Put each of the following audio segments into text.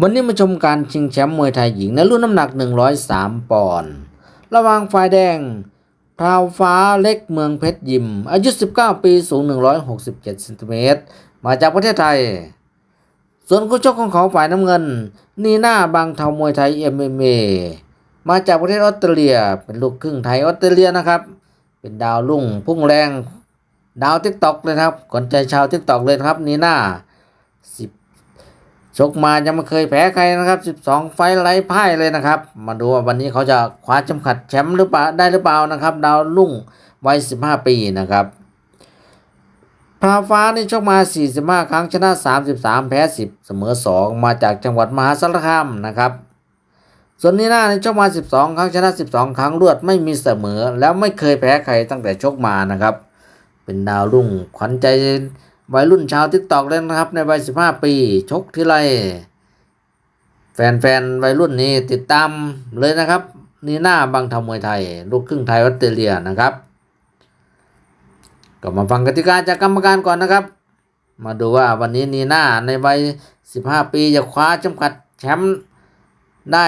วันนี้มาชมการชิงแชมป์มวยไทยหญิงในรุ่นน้ำหนัก 103 ปอนด์ ระหว่างฝ่ายแดง พราวฟ้าเล็กเมืองเพชรยิม อายุ 19 ปี สูง 167เซนติเมตร มาจากประเทศไทย ส่วนคู่ชกของเขาฝ่ายน้ำเงิน นีน่าบางเทามวยไทย MMA มาจากประเทศออสเตรเลีย เป็นลูกครึ่งไทยออสเตรเลียนะครับ เป็นดาวรุ่งพุ่งแรง ดาวทิกตอกเลยครับขวัญใจชาวทิกตอกเลยครับนีน่า10 ชกมายังไม่เคยแพ้ใครนะครับ 12 ไฟไร้พ่ายเลยนะครับ มาดูว่าวันนี้เขาจะคว้าเข็มขัดแชมป์หรือเปล่าได้หรือเปล่านะครับ ดาวรุ่งวัย 15 ปีนะครับพราฟ้านี่ชกมา 45 ครั้งชนะ 33 แพ้ 10 เสมอ 2 มาจากจังหวัดมหาสารคามนะครับ ส่วนนี้หน้าในชกมา 12 ครั้งชนะ 12 ครั้งรวดไม่มีเสมอ แล้วไม่เคยแพ้ใครตั้งแต่ชกมานะครับ เป็นดาวรุ่งขวัญใจ วัยรุ่นชาวทิกตอกเลยนะครับ ในวัย 15 ปี ชกทีไรแฟนๆวัยรุ่นนี้ติดตามเลยนะครับ นีน่าบางทำมวยไทย ลูกครึ่งไทยออสเตรเลียนะครับ ก็มาฟังกติกาจากกรรมการก่อนนะครับ มาดูว่าวันนี้นีน่าในวัย 15 ปีจะคว้าเข็มขัดแชมป์ได้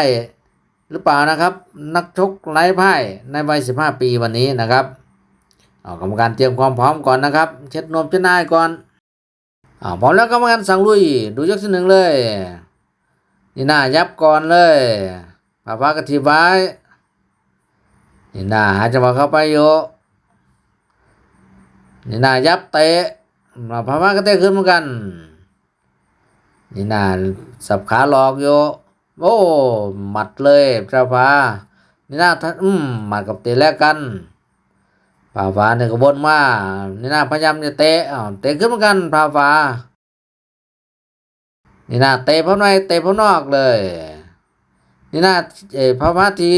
หรือเปล่านะครับ นักชกไร้พ่ายในวัย 15 ปีวันนี้นะครับ เอากรรมการเตรียมความพร้อมก่อนนะครับ เช็ดนมเช็ดหน้าก่อน อ่าพร้อมแล้วกรรมการสั่งลุย ดูยกที่หนึ่งเลย นี่หน้ายับก่อนเลยพาพากระทีไว้นี่หน้าหาจังหวะเข้าไปโยนี่หน้ายับเตะมาพาพากระเตะขึ้นเหมือนกัน นี่หน้าสับขาหลอกโยโอ้หมัดเลยเจ้าฟ้านี่หน้าทัดอืมหมัดกับเตะแลกกัน พาฟ้าเนี่ยก็บนมานี่หน้าพยายามจะเตะอ้าวเตะขึ้นเหมือนกันพาฟ้า นี่นะเตะเพราะในเตะเพราะนอกเลย นี่นะเออพระพาที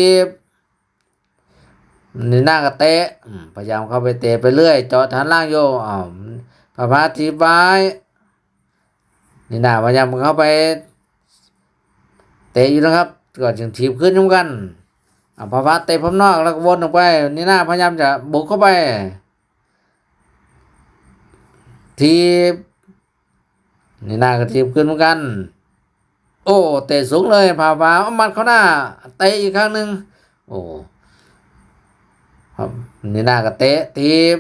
นี่นาก็เตะพยายามเข้าไปเตะไปเรื่อยเจาะฐานล่างโยอ้าวพระพาทีบไว้นี่นาพยายามเข้าไป เตะอยู่นะครับก็จึงทีบขึ้นเหมือนกัน อ่าพระพาเตะพมนอกแล้วก็วนออกไปนี่นาพยายามจะบุกเข้าไป ทีบนี่หน้ากระทีบขึ้นเหมือนกัน โอ้เตะสูงเลยผ่าฟ้าเอามัดเขาหน้าเตะอีกครั้งหนึ่งโอ้ครับนี่หน้ากระเตะทีบ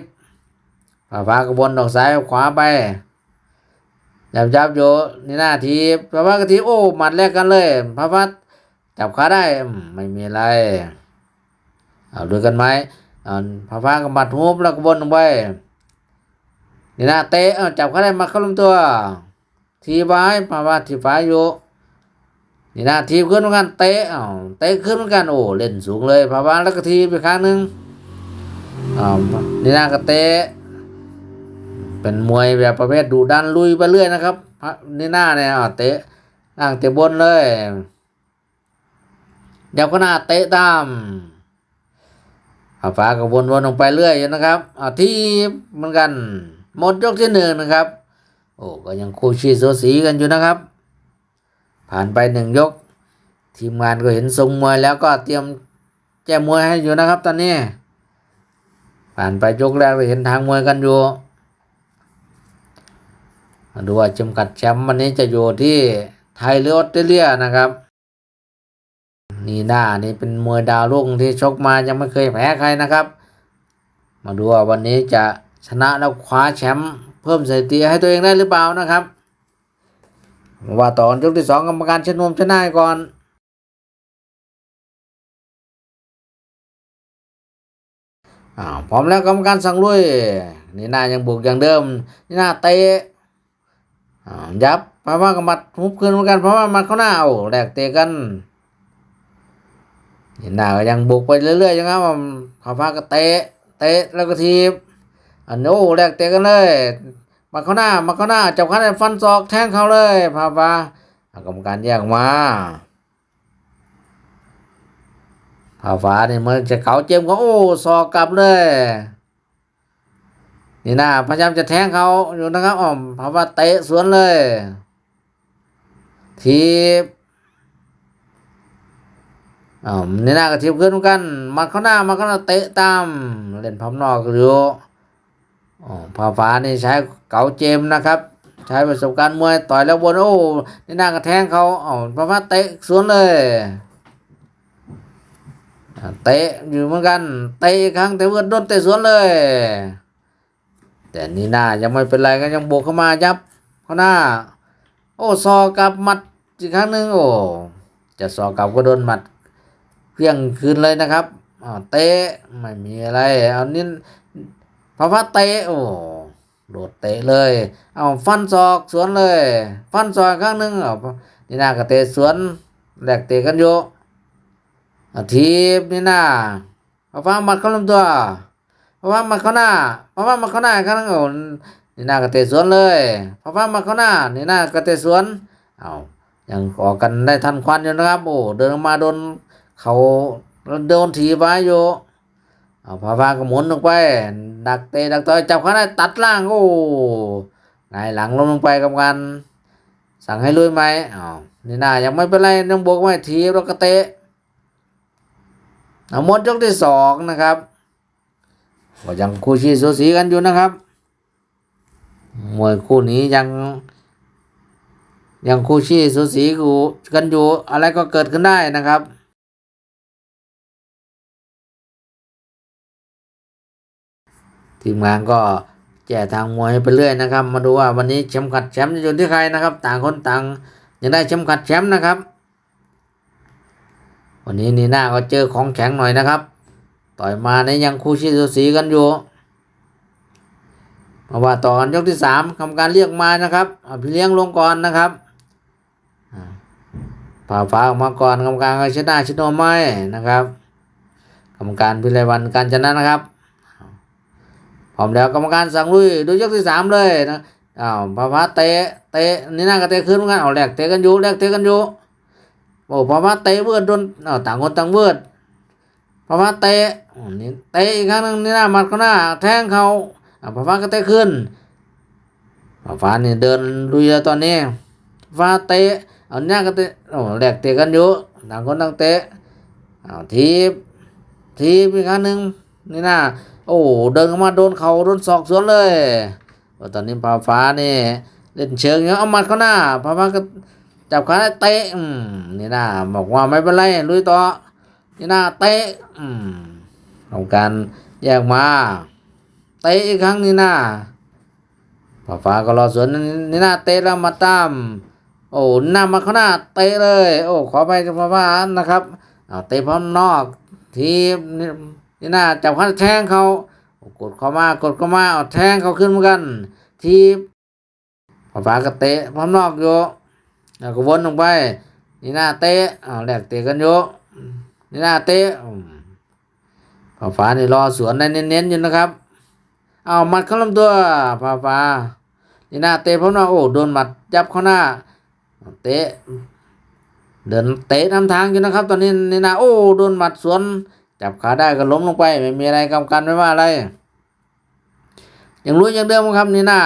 ผ่าฟ้ากระบวนดอกซ้ายขวาไปจับจับอยู่นี่หน้าทีบผ่าฟ้ากระทีบโอ้หมัดแรกกันเลยผ่าฟ้า จับขาได้ไม่มีอะไรเอาดูกันไหมเอาผ่าฟ้ากับมัดหุบแล้วกระบนลงไปนี่น้าเตะเอาจับขาได้มาเข้าลำตัว ทีบายภาวะทีฟ้าอยู่นี่นะทีขึ้นเหมือนกันเตะอ้าเตะขึ้นเหมือนกันโอ้เล่นสูงเลยภาวะแล้วก็ทีไปครั้งหนึ่งนี่นะก็เตะเป็นมวยแบบประเภทดูดันลุยไปเรื่อยนะครับนี่หน้าเนี่ยเตะล่งเตะบนเลย เดี๋ยวก็หน้าเตะตามอาฟ้าก็วนๆลงไปเรื่อยนะครับอาทีเหมือนกันหมดยกที่หนึ่งนะครับ โอ้ก็ยังคู่ชีโซสีกันอยู่นะครับ ผ่านไปหนึ่งยก ทีมงานก็เห็นทรงมวยแล้วก็เตรียมแก้มวยให้อยู่นะครับ ตอนนี้ ผ่านไปยกแรกเราเห็นทางมวยกันอยู่ดูว่าจำกัดแชมป์วันนี้จะอยู่ที่ไทยหรือออสเตรเลียนะครับ นี่หน้านี่เป็นมวยดาวรุ่งที่ชกมายังไม่เคยแพ้ใครนะครับ มาดูว่าวันนี้จะชนะแล้วคว้าแชมป์เพิ่มสถิติให้ตัวเองได้หรือเปล่านะครับ ว่าตอนยกที่สองกรรมการชนวมชนะก่อนอ่าพร้อมแล้วกรรมการสั่งลุยนี่หน้ายังบุกอย่างเดิมนี่หน้าเตะยับเพราะว่ากำมัดหุบขึ้นเหมือนกันเพราะว่ามันเข้าหน้าเอาแลกเตะกัน นี่หน้าก็ยังบุกไปเรื่อยๆอย่างนั้นพาพาก็เตะ เตะแล้วก็ทีบอันนี้โอ้แลกเตะกันเลยมาเข้าหน้ามาเข้าหน้าจับขาได้ฟันศอกแทงเขาเลยพาฟ้ากรรมการแยกมาพาฟ้านี่มันจะเขาเจ็บเขาโอ้ศอกกลับเลย นี่นะพยายามจะแทงเขาอยู่นะครับอ๋อมพาฟ้าเตะสวนเลยทีบ อ๋อนี่น่ากระทิบขึ้นกันมาเข้าหน้ามาเข้าหน้าเตะตามเล่นพร้อมนอกอยู่อ๋อพาฟ้านี่ใช้เก๋าเจมนะครับ ใช้ประสบการณ์มวยต่อยแล้วบนโอ้นี่หน้ากระแทงเขาเอพระพัดเตะสวนเลยเตะอยู่เหมือนกันเตะอีกครั้งแต่เวิร์ดโดนเตะสวนเลย แต่นี่หน้ายังไม่เป็นไรก็ยังบวกเข้ามายับเข้าหน้า โอ้ซอกับมัดอีกครั้งหนึ่งโอ้จะซอกับก็โดนหมัด พียงคืนเลยนะครับอ้าวเตะไม่มีอะไรเอานี่พระพัดเตะโอ้โดดเตะเลยเอาฟันศอกสวนเลย ฟันศอกอีกครั้งหนึ่งเอานี่หน้าก็เตะสวนแหลกเตะกันอยู่เอาทีบนี่หน้าพระพัดหมัดเข้าลำตัวพระพัดหมัดเข้าหน้าพระพัดหมัดเข้าหน้าอีกครั้งนึงโอ้นี่หน้าก็เตะสวนเลยพระพัดหมัดเข้าหน้านี่หน้าก็เตะสวนเอายังออกกันได้ทันควันอยู่นะครับโอ้เดินมาโดน เขาโดนถีบไว้อยู่เอาพาพาก็หมุนลงไป ดักเตะดักต่อยจับเขาได้ตัดล่างโอ้ไงายหลังลงลงไปกับการสั่งให้ลุยไหมเอานี่น่ายังไม่เป็นไรยังบวกไม่ทีบแล้วก็เตะเอาหมดยกที่สองนะครับก็ยังคู่ชี้สูสีกันอยู่นะครับมวยคู่นี้ยัง ยังคู่ชี้สูสีกูกันอยู่อะไรก็เกิดขึ้นได้นะครับ ทีมงานก็แจกทางมวยไปเรื่อยนะครับ มาดูว่าวันนี้แชมป์ขัดแชมป์จะอยู่ที่ใครนะครับ ต่างคนต่างยังได้แชมป์ขัดแชมป์นะครับ วันนี้นีน่าก็เจอของแข็งหน่อยนะครับ ต่อยมาในยังคู่ชี้สูสีกันอยู่เพราว่าตอนยกที่สามกรรมการเรียกมานะครับเอาพี่เลี้ยงลงก่อนนะครับผ่าฟ้าออกมาก่อนกรรมการก็ชนะชิโนไม่นะครับ กรรมการพิไลวันการชนะนะครับ อมแล้วกรรมการสั่งลุยดูยกที่สามเลยนะอ้าวพาพาเตะเตะนี่น่าก็เตะขึ้นเหมือนกันเอาแหลกเตะกันอยู่แหลกเตะกันอยู่โอ้พาพาเตะเวิร์ดโดนอ้าวต่างคนต่างเวิร์ดพาพาเตะนี่เตะอีกครั้งหนึงนี่น่ามัดเขาหน้าแทงเขาอ้าวพาพาก็เตะขึ้นพาพานี่เดินลุยแล้วตอนนี้ฟ้าเตะเอาหน้าก็เตะโอ้แหลกเตะกันอยู่ต่างคนต่างเตะเอาทีบทีบอีกครั้งหนึ่งนี่น่ะ โอ้เดินเข้ามาโดนเขาโดนศอกสวนเลยว่าตอนนี้พาฟ้านี่เล่นเชิงเงี้ยเอามัดเขาหน้าพาฟ้าก็จับขาเตะอืมนี่นะบอกว่าไม่เป็นไรลุยต่อนี่นะเตะอืมทำการแยกมาเตะอีกครั้งนี่นะพาฟ้าก็รอสวนนี่นะเตะแล้วมาตามโอ้หน้ามาข้างหน้าเตะเลย โอ้ขอไปกับพระานะครับเอาเตะพร้อมนอกทีม นี่นี่หน้าจับขาแทงเขากดเข้ามากดเข้ามาเอาแทงเขาขึ้นเหมือนกัน ทีมพระฟ้าก็เตะพร้อมนอกอยู่แล้วก็วนลงไป นี่หน้าเตะเอาแหลกเตะกันอยู่นี่หน้าเตะอืมพระฟ้านี่รอสวนได้เน้นๆอยู่นะครับ เอามัดเข้าลำตัวพระฟ้านี่หน้าเตะพร้อมนอกโอ้โดนหมัดยับเข้าหน้าเตะเดินเตะนำทางอยู่นะครับ ตอนนี้นี่นะโอ้โดนหมัดสวน จับขาได้ก็ล้มลงไป ไม่มีอะไรกำกันไม่ว่าอะไร ยังรู้ยังเดิมครับนี่นะ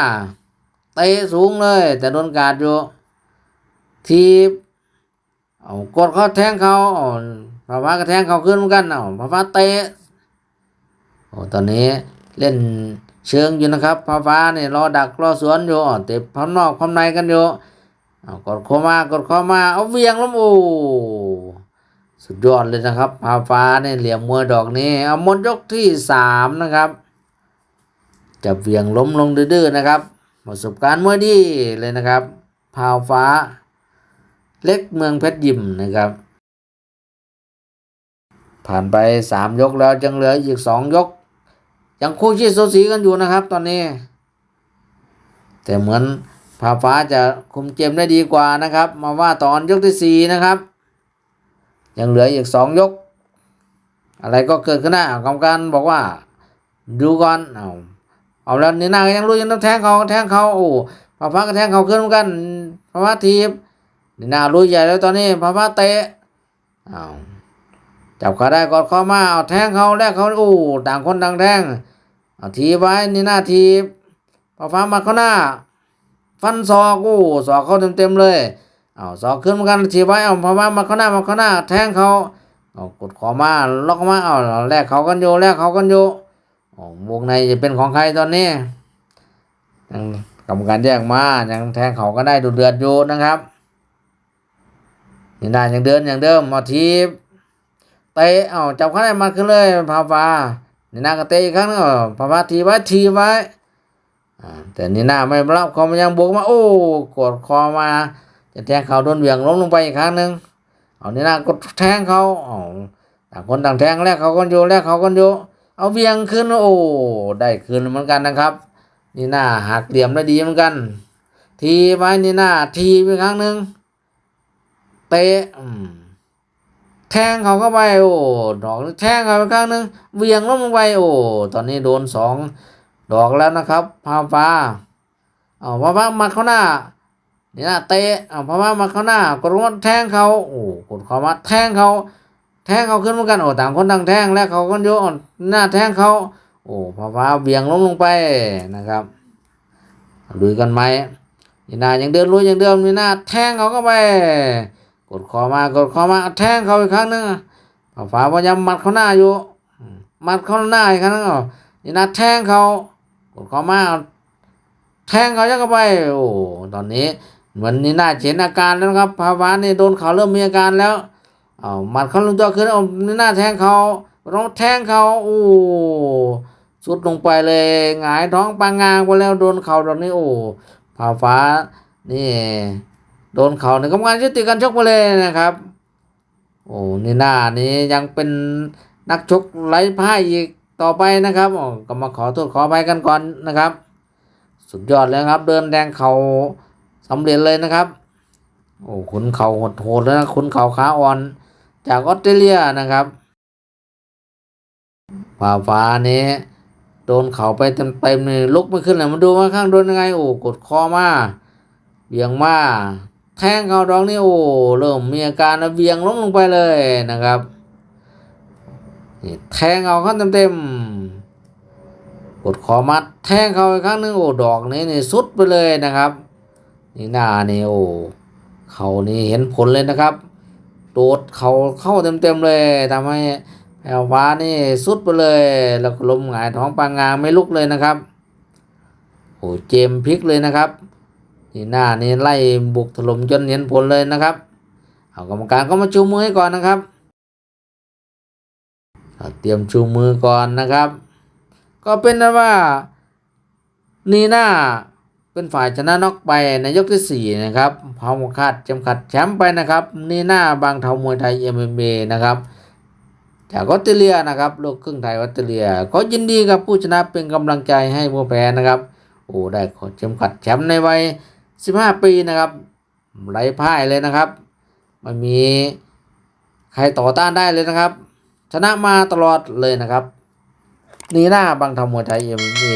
เตะสูงเลย แต่โดนกาดอยู่ทีบเอากดเขาแทงเขาพระฟ้าก็แทงเขาขึ้นเหมือนกันเอาพระฟ้าเตะโอ้ตอนนี้เล่นเชิงอยู่นะครับพระฟ้าเนี่ยรอดักรอสวนอยู่เตะพร้อมนอกพร้อมในกันอยู่เอากดเข้ามากดเข้ามาเอาเวียงล้มโอ้ สุดยอดเลยนะครับพาฟ้าเนี่ยเหลี่ยมมวยดอกนี้เอามดยกที่สามนะครับจะเวียงล้มลงดื้อๆนะครับ ประสบการณ์มวยดีเลยนะครับพาวฟ้า เล็กเมืองเพชรยิมนะครับ ผ่านไปสามยกแล้วยังเหลืออีกสองยก ยังคู่ชี้สูสีกันอยู่นะครับ ตอนนี้ แต่เหมือนพาฟ้าจะคุมเกมได้ดีกว่านะครับ มาว่าตอนยกที่สี่นะครับ ยังเหลืออีกสองยก อะไรก็เกิดขึ้นได้อะกรรมการบอกว่า ดูก่อนเอาเอาแล้วนี่นาก็ยังรู้ยังต้องแทงเขาแทงเขาโอ้พาฟ้าก็แทงเขาขึ้นเหมือนกันพาฟ้าทีบนี่นารู้ใหญ่แล้วตอนนี้พาฟ้าเตะเอาจับขาได้กอดข้อมาเอาแทงเขาแลกเขาโอ้ต่างคนต่างแทงเอาทีไว้นี่หน้าทีบพาฟ้ามาเข้าหน้า ฟันศอกโอ้ศอกเขาเต็มๆเลย เอาศอกขึ้นเหมือนกันทีไว้เอาพม่ามาข้างหน้ามาข้างหน้าแทงเขาเอากดคอมาล็อกมาเอาแลกเขากันอยู่แลกเขากันอยู่วงในจะเป็นของใครตอนนี้ยังกรรมการแยกมายังแทงเขาก็ได้ดูเดือดอยู่นะครับนี่นายังเดินอย่างเดิมมาทีบเตะเอาจับเขาได้มาขึ้นเลยพาฟ้านี่นาก็เตะอีกครั้งนึงเอาพาฟ้าทีไว้ทีไว้แต่นี่นาไม่รับคอมันยังบวกมาโอ้กดคอมา จะแทงเขาโดนเหวี่ยงล้มลงไปอีกครั้งหนึ่งเอาเนี่นากดแทงเขาเอาต่างคนต่างแทงแลกเขากันอยู่แลกเขากันอยู่เอาเวียงขึ้นโอ้ได้คืนเหมือนกันนะครับ นี่หน้าหักเหลี่ยมได้ดีเหมือนกัน ทีไว้นี่หน้าทีไปครั้งหนึ่งเตะแทงเขาเข้าไปโอ้ดอกแทงเขาไปครั้งหนึ่งเวียงล้มลงไปโอ้ตอนนี้โดนสองดอกแล้วนะครับพาฟ้าเอาพาฟ้ามัดเขาหน้า นี่นะเตะเอาพม่ามาเข้าหน้ากดรถแทงเขาโอ้กดเขามาแทงเขาแทงเขาขึ้นเหมือนกันโอ้ต่างคนต่างแทงแล้วเขาก็โยนหน้าแทงเขาโอ้พม่าเบี่ยงล้มลงไปนะครับลุยกันไหมนี่นายังเดินลุยอย่างเดิมนี่นาแทงเขาเข้าไป กดคอมากดคอมาแทงเขาอีกครั้งหนึงพม่าพยายามมัดเขาหน้าอยู่มัดเขาหน้าอีกครั้งหนึงอะนี่นาแทงเขากดคอมาแทงเขายักเข้าไปโอ้ตอนนี้ เหมือนนี่น่าเห็นอาการแล้วนะครับภาวะนี่โดนเขาเริ่มมีอาการแล้วเอาหมัดเขาลงตัวขึ้นเอานี่น่าแทงเขาร้องแทงเขาโอ้สุดลงไปเลยหงายท้องปางงางไปแล้วโดนเขาตอนนี้โอ้ภาวะนี่โดนเขาในกรรมการยุติการชกไปเลยนะครับ โอ้นี่หน้านี้ยังเป็นนักชกไร้พ่ายอีกต่อไปนะครับอ๋อก็มาขอโทษขอไปกันก่อนนะครับ สุดยอดเลยครับ เดินแดงเขา สำเร็จเลยนะครับ โอ้ขุนเขาโหดแล้วนะขุนเขาขาอ่อน จากออสเตรเลียนะครับฝ่าฟ้านี้ โดนเขาไปเต็มๆนี่ลุกไม่ขึ้นเลยมาดูมาข้างโดนยังไงโอ้กดคอมาเบี่ยงมาแทงเขาดองนี่โอ้เริ่มมีอาการแล้วเบี่ยงล้มลงไปเลยนะครับแทงเอาเข้าเต็มๆกดคอมัดแทงเขาอีกครั้งหนึงโอ้ดอกนี้นี่สุดไปเลยนะครับ นี่หน้านี่โอ้เขานี่เห็นผลเลยนะครับ โดดเขาเข้าเต็มๆเลยทำให้แพรวฟ้านี่สุดไปเลย แล้วก็ล้มหงายท้องปางงาไม่ลุกเลยนะครับโอ้เจมพลิกเลยนะครับนี่หน้านี่ไล่บุกถล่มจนเห็นผลเลยนะครับเอากรรมการก็มาชูมือให้ก่อนนะครับเเตรียมชูมือก่อนนะครับ ก็เป็นนะว่านี่หน้า เป็นฝ่ายชนะน็อกไปในยกที่ 4 นะครับพร้อมคาดจำขัดแชมป์ไปนะครับ นี่หน้าบางเทามวยไทย MMA นะครับจากออสเตรเลียนะครับลูกครึ่งไทยออสเตรเลียก็ยินดีกับผู้ชนะเป็นกำลังใจให้ผู้แพ้นะครับ โอ้ได้ขอเข็มขัดแชมป์ในวัย 15 ปีนะครับไร้พ่ายเลยนะครับไม่มีใครต่อต้านได้เลยนะครับ ชนะมาตลอดเลยนะครับ นี่หน้าบางเทามวยไทย MMA